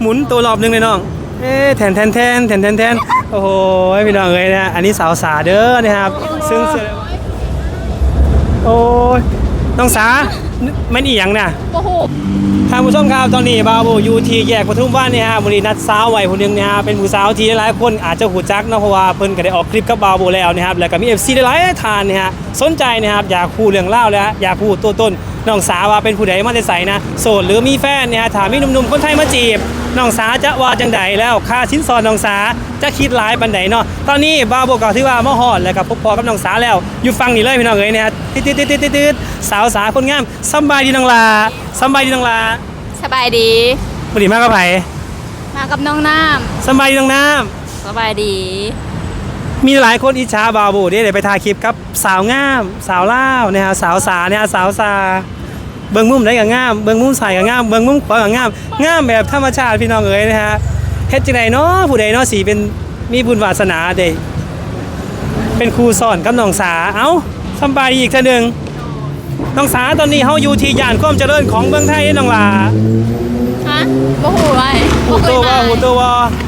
หมุนตัวรอบหนึงเลยน้องเอ๊ะแทนแทนแทนแทนแทนแทนโอ้โหพี่น้องเอ้ยนะอันนี้สาวสาเด้อนะครับ ซึ่งโอ้ยน้องสามันอีหยังน่ะโอ้โหท่านผู้ชมครับตอนนี้บาบูยูทีแยกปทุมวันเนี่ยฮะวันนี้นัดสาวไว้คนนึงเนี่ยฮะเป็นผู้สาวที่หลายคนอาจจะหูจักนะเพราะว่าเพิ่นก็ได้ออกคลิปกับบาบูแล้วนะครับแล้วก็มี FC หลายๆทานเนี่ยฮะสนใจนะครับอยากคู่เรื่องเล่าแล้วฮะอยากคู่ตัวต้น น้องสาวว่าเป็นผู้ใดมาแต่ใสนะโสดหรือมีแฟนเนี่ยฮะถามมีหนุ่มๆคนไทยมาจีบน้องสาจะว่าจังใดแล้วค่าชิ้นสอนน้องสาจะคิดหลายปันใดเนาะตอนนี้บาวบูก็ถือว่ามาฮอดแล้วก็พบพอกับน้องสาแล้ว อยู่ฟังนี่เลยพี่น้องเอ้ยเนี่ยฮะติดติดติดติดติดสาวสาคนงามสำบายดีน้องลาสำบายดีน้องลาสบายดีบดีมากกับไผมากับน้องน้สำบายดีน้องน้ำสบายดีำ มีหลายคนอิจฉาบาวบูเด้เดี๋ยวไปถ่ายคลิปกับสาวงาม สาวล่าวเนี่ยฮะสาวสาเนี่ยฮะสาวสาเบิ้งมุมไหนก็งามเบิ้งมุมใส่ก็งามเบิ้งมุมขวาก็งามงามแบบธรรมชาติพี่น้องเอ๋ยนะฮะเฮ็ดจังไดเนาะผู้ใดเนาะสีเป็นมีบุญวาสนาเด้เป็นครูสอนกับน้องสาเอ้าสำบายดีอีกเทื่อหนึงน้องสาตอนนี้เฮาอยู่ที่ย่านความเจริญของเมืองไทยเด้น้องหลาฮะโอ้โหไอ้หูโตวาหูโตวาบ่ฮู้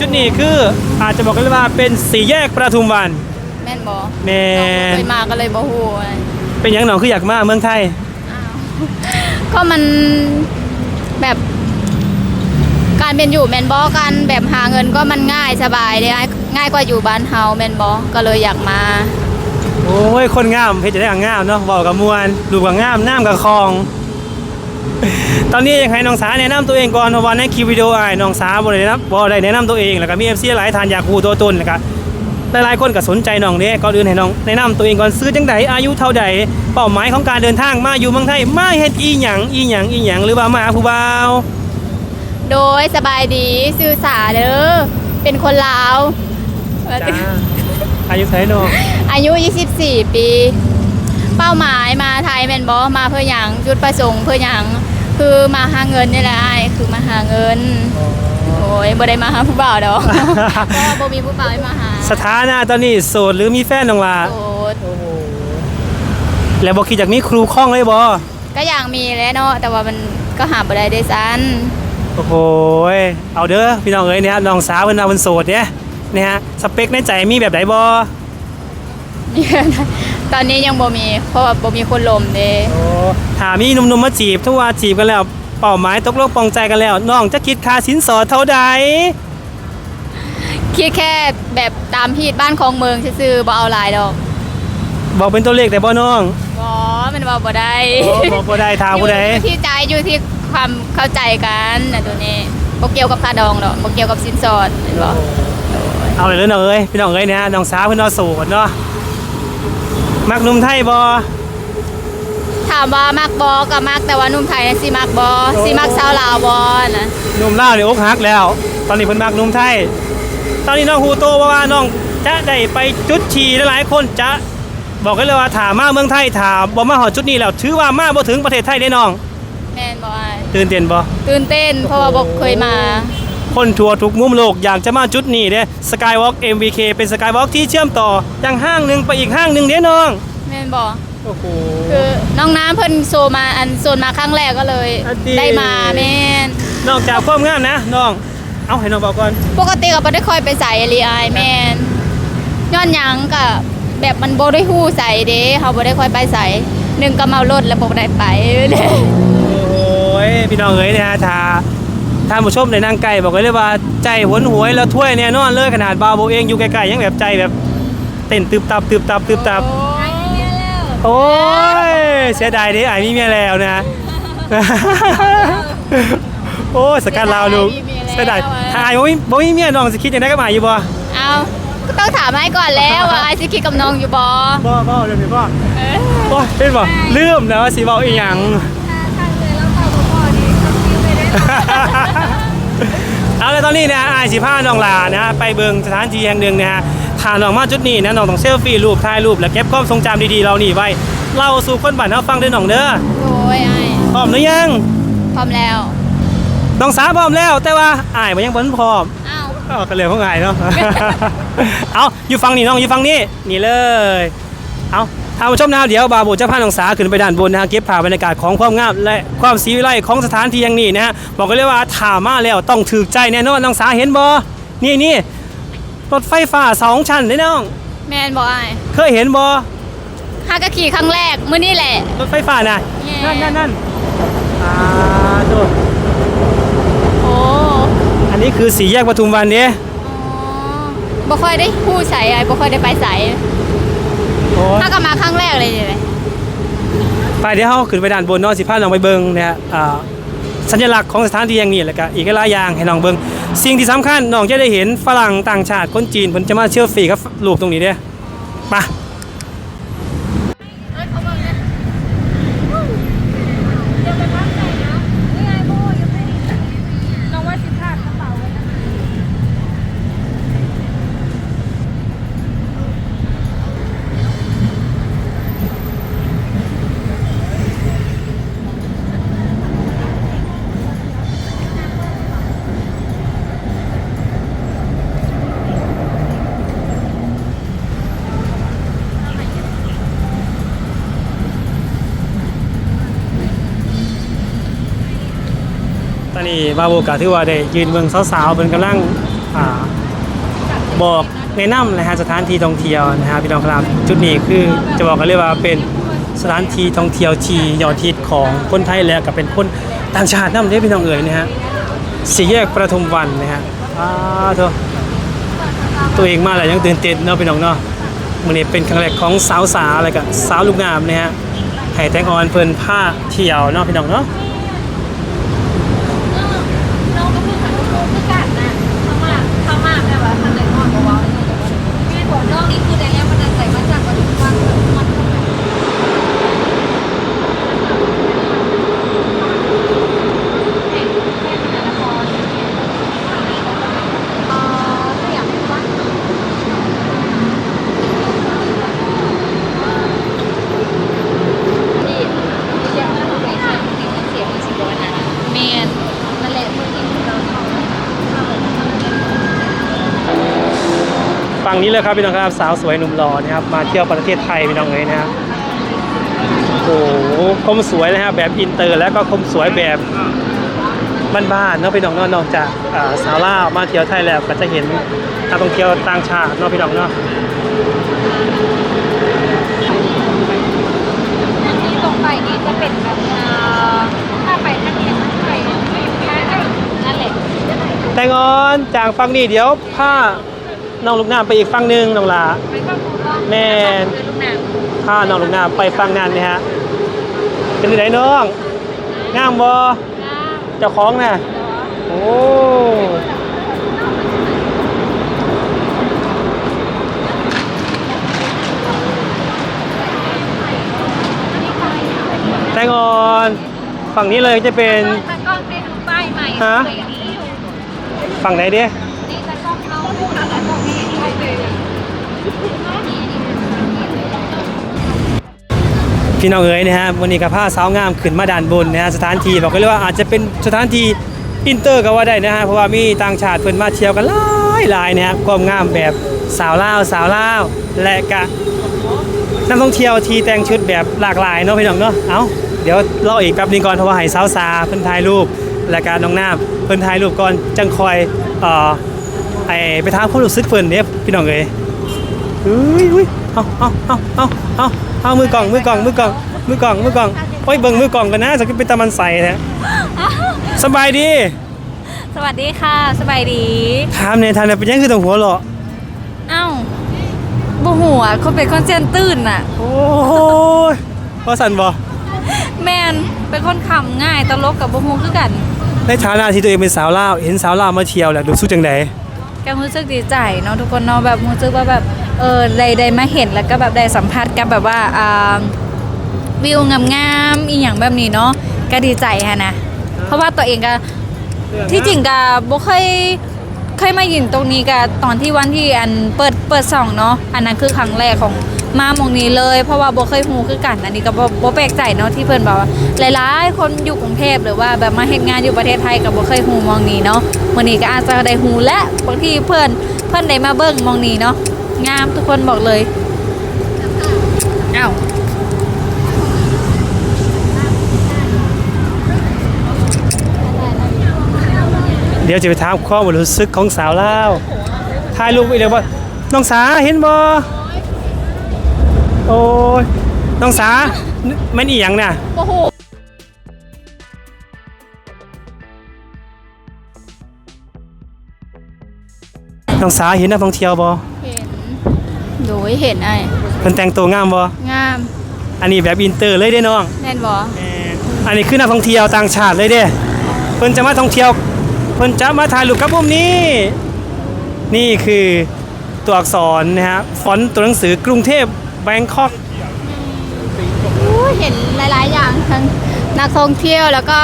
จุดนี้คืออาจจะบอกกันเลยว่าเป็นสี่แยกประทุมวัน แม่นบ่แม่น เคยมาก็เลยบ่ฮู้ไอ้เป็นหยังหนองคืออยากมาเมืองไทย อ้าวก็มันแบบการเป็นอยู่แม่นบ่การแบบหาเงินก็มันง่ายสบายเลยไอ้ง่ายกว่าอยู่บ้านเฮาแม่นบ่ก็เลยอยากมา โอ้ย คนงามเพชรจะได้งามเนาะบอกกับมวลดูกับงามน้ำกับคลอง ตอนนี้ยังให้น้องสาแนะนำตัวเองก่อนเพราะว่าในคลิปวิดีโออ้ายน้องสาบ่ได้แนะนำบ่ได้แนะนำตัวเองแล้วก็มีเอฟซีหลายทานอยากคูตัวตนแล้วก็หลายๆคนก็สนใจน้องเด้ก่อนอื่นให้น้องแนะนำตัวเองก่อนซื้อจังใดอายุเท่าใดเป้าหมายของการเดินทางมาอยู่เมืองไทยมาเฮ็ดอีหยังอีหยังอีหยังหรือว่ามาหาผู้บ่าวโดยสบายดีซื่อสาเด้อเป็นคนลาวจ้าอายุเท่าไหร่น้องอายุ 24 ปี เป้าหมายมาไทยแมนบอมาเพื่ออย่างจุดประสงค์เพื่ออย่างคือมาหาเงินนี่แหละอ้ายคือมาหาเงิน โอ้ยบ่ได้มาหาผู้บ่าวดอกเพราะว่าบ่มีผู้บ่าวให้มาหาสถานะตอนนี้โสดหรือมีแฟนน้องล่ะโสดแล้วบอกคิดจากนี้ครูคล่องเลยบอก็อยากมีแหล้วเนาะแต่ว่ามันก็หาบ่ได้ได้ซันโอ้โหยเอาเด้อพี่น้องเอ้ยเนี่ยน้องสาวเพิ่นเอาเพิ่นโสดเนี่ยเนี่ยฮะสเปคในใจมีแบบไหนบอ ตอนนี้ยังบ่มี เพราะว่าบ่มีคนลมเด้โอ้ถามมีหนุ่มๆมาจีบทุกว่าจีบกันแล้ว เป้าหมายตกลงปองใจกันแล้วน้องจะคิดค่าสินสอดเท่าใดคิดแค่แบบตามฮีดบ้านของเมืองซื่อๆบ่เอาหลายดอกบอกเป็นตัวเลขแต่บ่น้องบ่มันว่าบ่ได้โอ้บอกบ่ได้ถามผู้ใดอยู่ที่ใจอยู่ที่ความเข้าใจกันนะตัวนี้บ่เกี่ยวกับค่าดองดอกบ่เกี่ยวกับสินสอดเห็นบ่เอาเลยเด้อน้องเอ้ยพี่น้องเอ้ยเนี่ยน้องสาวเพิ่นเอาโสดเนาะ มักหนุ่มไทยบอถามว่ามักบ่ก็มักแต่ว่าหนุ่มไทยน่ะสิมักบ่สิมักชาวลาวบ่นะหนุ่มลาวเนี่ยอกหักแล้ว ตอนนี้เพิ่นมักหนุ่มไทย ตอนนี้น้องฮูโตว่าว่าน้องจะได้ไปจุดฉี่หลายๆคนจะบอกกันเลยว่าถามมาเมืองไทยถามบ่มาหอดจุดนี้แล้วถือว่ามาบ่ถึงประเทศไทยได้น้องแม่นบ่อ้ายตื่นเต้นบ่ตื่นเต้นเพราะว่าบ่เคยมา คนทัวร์ทุกมุมโลกอยากจะมาจุดนี้เด้ Skywalk MVK เป็น Skywalk ที่เชื่อมต่อจากห้างหนึ่งไปอีกห้างหนึ่งเด้น้องแม่นบ่โอ้โห คือน้องน้ำเพิ่นโซมาอันโซนมาครั้งแรกก็เลย อันดี ได้มาแม่นนอกจากความงามนะน้อง เอาให้น้องบอกก่อน ปกติก็บ่ได้ค่อยไปใส่อีหลีอายแม่นย้อนหยังก็แบบมันบ่ได้ฮู้ใส่เด้เฮาบ่ได้ค่อยไปใส่หนึ่งก็เมารถแล้วบ่ได้ไปเด้ โอ้ยพี่น้องเอ้ยเนี่ยถ้า ท่านผู้ชมในนั่งไก่บอกเลยว่าใจหวนหวยแล้วถ้วยแน่นอนเลยขนาดบาวโบเองอยู่ไกลๆยังแบบใจแบบเต้นตึบตับตึบตับตึบตับโอ้ยโอ้ยเสียดายดิไอ้มีเมียแล้วนะ โอ้ยสกัดลาวลูกเสียดายถ้าไอ้บ่มีบ่มีเมียน้องสิคิดยังไงกับอ้ายอยู่บ่เอาก็ต้องถามให้ก่อนแล้วว่าไอซิคิดกับน้องอยู่บ่บ่บ่เดี๋ยวนี้บ่เออโอ้ยเห็นบ่ลืมนะว่าสิเว้าอีหยัง เอาเลยตอนนี้นะไอายสิพาน้องหลานะไปเบิงสถานที่แห่งหนึ่งนะฮะถ้าน้องมาจุดนี้นะน้องต้องเซลฟี่รูปถ่ายรูปแล้วเก็บความทรงจำดีๆเรานี่ไว้เล่าสู่คนบ้านเฮาฟังด้วยน้องเด้อโอ้ยไอพร้อมหรือยังพร้อมแล้วน้องสาวพร้อมแล้ว แต่ว่าอ้ายบ่ยังบ่ทันพร้อมอ้าวอ๋อก็เลยพวกอ้ายเนาะ เอาอยู่ฟังนี่น้องอยู่ฟังนี่นี่เลย เอา ท่านผู้ชมนะครับเดี๋ยวบาโบจะพาน้องสาขึ้นไปด้านบนนะฮะเก็บภาพบรรยากาศของความงามและความสีวิไลของสถานที่แห่งนี้นะฮะบอกกันเลยว่าถ่ามาแล้วต้องถูกใจแน่นอนน้องสาเห็นบ่นี่นี่รถไฟฟ้าสองชั้นเลยน้อง แม่นบ่อ้ายเคยเห็นบ่ฮากะขี่ครั้งแรกมื้อนี้แหละ รถไฟฟ้าน่ะแย่ นั่นนั่นนั่นอ่าดูโอ้อันนี้คือสี่แยกปทุมวันเนี่ย อ๋อบ่ค่อยได้ผู้ใส่อ้ายบ่ค่อยได้ไปใส่ โอ้ยถ้าก็มาครั้งแรกเลยเลยไปเดี๋ยวเราขึ้นไปด้านบนเนอนสิพาน้องไปเบิงนะฮะอ่าสัญลักษณ์ของสถานที่อย่างนี้แล้วก็อีกหลายอย่างให้น้องเบิงสิ่งที่สำคัญน้องจะได้เห็นฝรั่งต่างชาติคนจีนเพิ่นจะมาเชื่อฟรีกับรูปตรงนี้เด้อมา น้องว่าสิพลาดกระเป๋าไว้นะ ตอ นนี้บาโบกาถือว่าได้ยืนเมืองสาวๆเป็นกำลังอ่าบอกแนะนำนะฮะสถานที่ท่องเที่ยวนะฮะพี่น้องครับจุดนี้คือจะบอกกันเลยว่าเป็นสถานที่ท่องเที่ยวที่ยอดฮิตของคนไทยแล้วก็เป็นคนต่างชาตินำเด้อพี่น้องเอ๋ยนะฮะสี่แยกประทุมวันนะฮะอ้าวเถอะตัวเองมาแล้วยังตื่นเต้นเนาะพี่น้องเนาะมื้อนี้เป็นครั้งแรกของสาวสาวอะไรกับสาวลูกงามนะฮะให้แตงออนเพิ่นผ้าเที่ยวเนาะพี่น้องเนาะ น้องก็เพิ่งหันมาคือกันนะเขามาเขามาแบบว่าทางไหนก่อนบอกว่าแม่บอกน้องนี่คือในแรกมันใส่มาจากปทุมวันปทุมวันสยามวัดนี่เสียงมันใส่เสียงเสียงมันสิบวันนะเมนนั่นแหละเมื่อกี้เรา ฝั่งนี้เลยครับพี่น้องครับสาวสวยหนุ่มหล่อนะครับมาเที่ยวประเทศไทยพี่น้องเลยนะครับโอ้โหคมสวยนะครับแบบอินเตอร์แล้วก็คมสวยแบบบ้านๆเนาะพี่น้องเนาะนอกจากอ่าสาวลาวมาเที่ยวไทยแล้วก็จะเห็นนักท่องเที่ยวต่างชาติเนาะพี่น้องเนาะอันนี้ตรงไปนี่จะเป็นแบบเอ่อถ้าไปทางนี้มันไปนั่นแหละแตงออนจากฝั่งนี้เดี๋ยวพา น้องลูกน้ำไปอีกฝั่งหนึงน้องลา ไปก็ครูก็แม่นคือลูกหนังพาน้องลูกน้ำไปฝั่งนั้นนะฮะ เป็นยังไงน้องงามบ่เจ้าของน่ะ โอ้แตงออนฝั่งนี้เลยจะเป็นตะกล้องได้ดูป้ายใหม่ฮะ สวยดีอยู่ฝั่งไหนเด้ พี่น้องเอ๋ยนะฮะวันนี้กับผ้าสาวงามขึ้นมาด่านบนนะฮะสถานที่บอกกันเลยกว่าอาจจะเป็นสถานที่อินเตอร์ก็ว่าได้นะฮะเพราะว่ามีต่างชาติเพิ่นมาเที่ยวกันหลายหลายนะฮะความงามแบบสาวลาวสาวลาวและกะนักท่องเที่ยวที่แต่งชุดแบบหลากหลายเนาะพี่น้องเนาะเอาเดี๋ยวรออีกแป๊บนึงก่อนเพราะว่าให้สาวสาเพิ่นถ่ายรูปและการน้องน้ำเพิ่นถ่ายรูปก่อนจังคอยเอ่อไอไปถามความรู้สึกเพิ่นเนี่ยพี่น้องเอ๋ยอุ้ยอุ้ย เอาเอาเอาเอาเอาเอามือกล่องมือกล่องมือกล่องมือกล่องมือกล่องโอ้ยเบิ่งมือกล่องกันนะจะเป็นตะมันใส่แท้สบายดี สวัสดีค่ะ สบายดีถามเนี่ยถามเนี่ยเป็นยังคือต้องหัวเหรอเอ้าบ่หัวเขาเป็นคนเจนตื่นน่ะ โอ้ยว่าสันบ่แมนเป็นคนขำง่ายตลกกับบ่ฮู้คือกัน ในฐานะที่ตัวเองเป็นสาวลาวเห็นสาวลาวมาเที่ยวแหละรู้สึกจังได ก็รู้สึกดีใจเนาะทุกคนเนาะแบบรู้สึกว่าแบบเออได้ได้มาเห็นแล้วก็แบบได้สัมผัสกับแบบว่าอ่าวิวงามๆอีหยังแบบนี้เนาะก็ดีใจฮะนะเพราะว่าตัวเองก็ที่จริงก็บ่เคยเคยมายืนตรงนี้ก็ตอนที่วันที่อันเปิดเปิดส่องเนาะอันนั้นคือครั้งแรกของ มาหมองนี้เลย เพราะว่าบ่เคยฮู้คือกันอันนี้ก็บ่บ่แปลกใจเนาะที่เพิ่นบอกว่าหลายๆ คนอยู่กรุงเทพหรือว่าแบบมาเฮ็ดงานอยู่ประเทศไทยก็บ่เคยฮู้หมองนี้เนาะมื้อนี้ก็อาจจะได้ฮู้และบางทีเพิ่นเพิ่นได้มาเบิ่งหมองนี้เนาะงามทุกคนบอกเลยอ้าวเดี๋ยวจะไปถามข้อมูลรู้สึกของสาวลาวถ่ายรูปอีกเลยว่าน้องสาเห็นบ่ โอ้ยน้องสาแมันอีหยังน่ะโอ้โหน้องสาเห็นนักท่องเที่ยวบ่เห็นโดยเห็นไอ้เพิ่นแต่งตัวงามบ่งาม อันนี้แบบอินเตอร์เลยเด้น้องแน่นบ่อันนี้คือนักท่องเที่ยวต่างชาติเลยเด้เพิ่นจะมาท่องเที่ยวเพิ่นจะมาถ่ายรูปกับผมนี่นี่คือตัวอักษรนะฮะฟอนต์ตัวหนังสือกรุงเทพ แบงคอกอู้เห็นหลาย ๆ อย่างทั้งนักท่องเที่ยวแล้วก็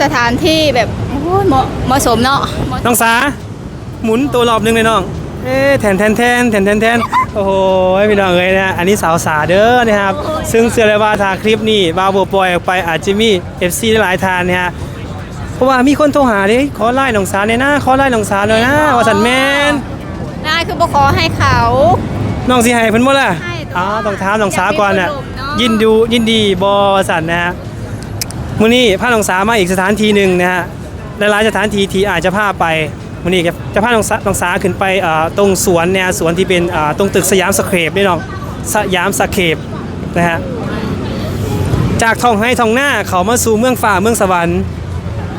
สถานที่แบบโอ้ยเหมาะเหมาะสมเนาะเหมาะน้องสาหมุนตัวรอบหนึงเลยน้อง เอ๊ะแทนแทนแทนแทนแทนแทนโอ้โหพี่น้องเอ้ยนะ อันนี้สาวสาเด้อนะครับ ซึ่งเสื้อเลยว่าทางคลิปนี้บาวโบปล่อยออกไปอาจจะมี FC หลายๆทานนะฮะ เพราะว่ามีคนโทรหาเด้ขอไล่น้องสาเนี่ยนะขอไล่น้องสาหน่อยนะว่าสันแมนได้คือบ่ขอให้เขา น้องสิให้เพิ่นบ่ล่ะให้ตัวอ๋อต้องถามน้องสาก่อนน่ะ อยากมีคนร่วมเนาะ ยินดูยินดีบ่ว่าสันนะฮะมื้อนี้พาน้องสามาอีกสถานที่หนึงนะฮะหลายๆสถานที่ที่อาจจะพาไปมื้อนี้จะพาน้องสาน้องสาขึ้นไปเอ่อตรงสวนเนี่ยสวนที่เป็นเอ่อตรงตึกสยามสเคปนี่น้องสยามสเคปนะฮะ จากท้องให้ท้องหน้าเขามาสู่เมืองฟ้าเมืองสวรรค์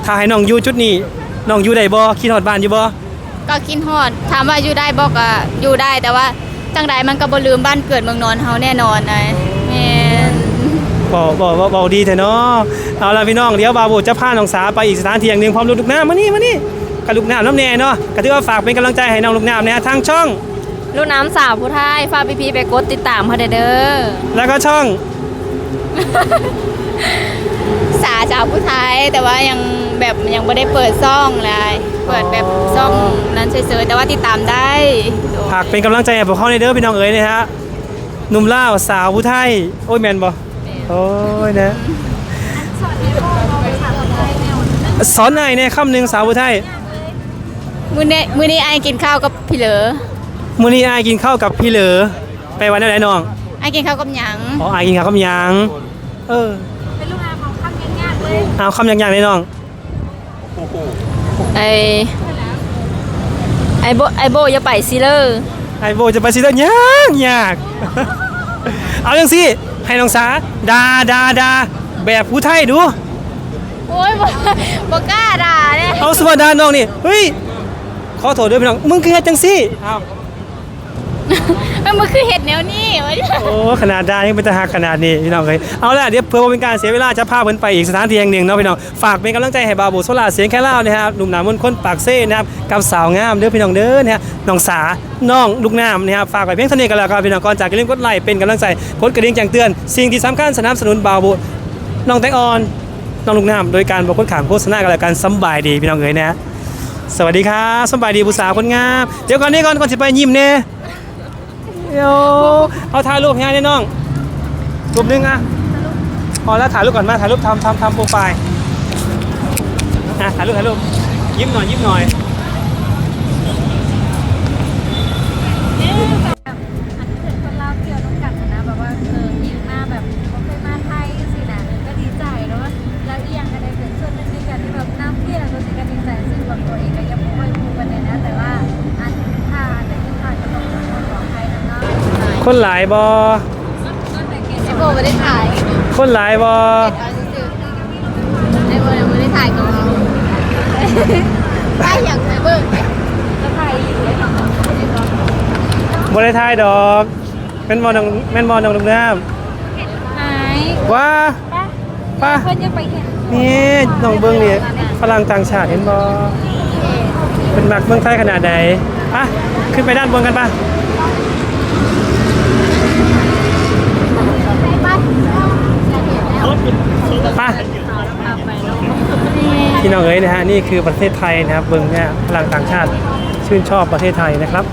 ถ้าให้น้องอยู่จุดนี้น้องอยู่ได้บ่คิดฮอดบ้านอยู่บ่ก็กินฮอดถามว่าอยู่ได้บอกอะอยู่ได้แต่ว่า จังใดมันก็บ่ลืมบ้านเกิดเมืองนอนเฮาแน่นอนไอ้แม่นบอกบอกบอกบอกดีเถอะเนาะเอาละพี่น้องเดี๋ยวบาบูจะพาน้องสาไปอีกสถานที่อย่างหนึ่งพร้อมลูกน้ำมานี่มานี่กับลูกน้ำน้ำแน่เนาะก็ถือว่าฝากเป็นกำลังใจให้น้องลูกน้ำเนี่ยทางช่อง ลูกน้ำสาวผู้ไทยฝากพี่ๆไปกดติดตามเขาเด้อเด้อแล้วก็ช่อง สาสาวผู้ไทยแต่ว่ายัง แบบยังไม่ได้เปิดซ่องเลยเปิดแบบซ่องนั้นเฉยๆแต่ว่าติดตามได้โดยฝากเป็นกำลังใจให้พวกเขาในเด้อพี่น้องเอ๋ยนะฮะหนุ่มล่าวสาวผู้ไทยโอ้ยแมนบ่โอ้ยนะสอนไอ้เนี่ยคำหนึ่งสาวผู้ไทยมื้อนี้มื้อนี้ไอ้กินข้าวกับพี่เหลอมื้อนี้อายกินข้าวกับพี่เหลือ ไปวันไหนน้องไอ้กินข้าวกับหยังอ๋ออายกินข้าวกับหยังเออเป็นลูกอาของข้าวยากๆเลยเอาคำอย่างๆเลยน้อง ไอ้ไอ้โบไอ้โบอย่าไปซิเลอร์ไอโบจะไปซีเรียสยากยาก เอาอย่างสิให้น้องสาดาดาดาแบบผู้ไทยดู โอ้ยบ่บ่กล้าด่าเนี่ยเอาสวัสดีน้องนี่ เฮ้ย ขอโทษด้วยพี่น้อง มึงคือเฮ็ดจังซี่อ้าว มันคือเห็ดแนวนี้วะโอ้ขนาดดายังเป็นตาหักขนาดนี้พี่น้องเลยเอาล่ะเดี๋ยวเพื่อบ่เป็นการเสียเวลาจะพาเพิ่นไปอีกสถานที่แห่งหนึ่งเนาะพี่น้องฝากเป็นกำลังใจให้บาบุโซลาเสียงแค่เล่านะครับหนุ่มหนามนคนปากเซ่นะครับกับสาวงามเด้อพี่น้องเด้อนะฮะน้องสาน้องลูกน้ำนะครับฝากไว้เพียงเท่านี้กันแล้วกันพี่น้องก่อนจากอย่าลืมกดไลค์เป็นกำลังใจกดกระดิ่งแจ้งเตือน สิ่งที่สำคัญสนับสนุนบาบุน้องแตงออนน้องลูกน้ำโดยการบอกคนขามโฆษณากันแล้วกันสำบายดีพี่น้องเอ๋ยนะสวัสดีครับสำบายดีผู้สาวคนงามเดี๋ยวก่อนนี้ก่อนก่อนจะไปยิ้มเน่ เดี๋ยวเอาถ่ายรูปให้ได้น้องรูปหนึงอะพอแล้วถ่ายรูปก่อนมาถ่ายรูปทำทำทำโปรไฟล์อะถ่ายรูปถ่ายรูปยิ้มหน่อยยิ้มหน่อย คนเราเกี่ยวต้องกันนะแบบว่าเออยิงมาแบบบ่เคยมาไทยสินะก็ดีใจแล้วว่าแล้วอีกอย่างอะไรเกิดขึ้นในการที่แบบน้ำเที่ยวตัวสิก็ดีใจซึ่งแบบตัวเองก็ยังไม่ค่อยรู้กันเลยนะ แต่ว่าอันถ้าแต่ที่ผ่านก็ต้องขอขออภัยนะเนาะ คนหลายบอไอ้โบไม่ได้ถ่ายคนหลายบอไอ้โบยังไม่ได้ถ่ายกับเราถ่ายอย่างไรเบิ้งแล้วไทยอยู่เลยเนาะบริทายดอกแม่นบอน้องแม่นบอน้องลูกน้หายำว้าป้าเพื่อนยังไปเห็นนี่น้องเบิ้งนี่ฝรั่งต่างชาติเห็นบอเป็นมักเมืองไทยขนาดใดอะขึ้นไปด้านบนกันป่ะ ป่ะพี่น้องเอ๋ยนะฮะนี่คือประเทศไทยนะครับเบิ้งเนี่ยพลังต่างชาติชื่นชอบประเทศไทยนะครับ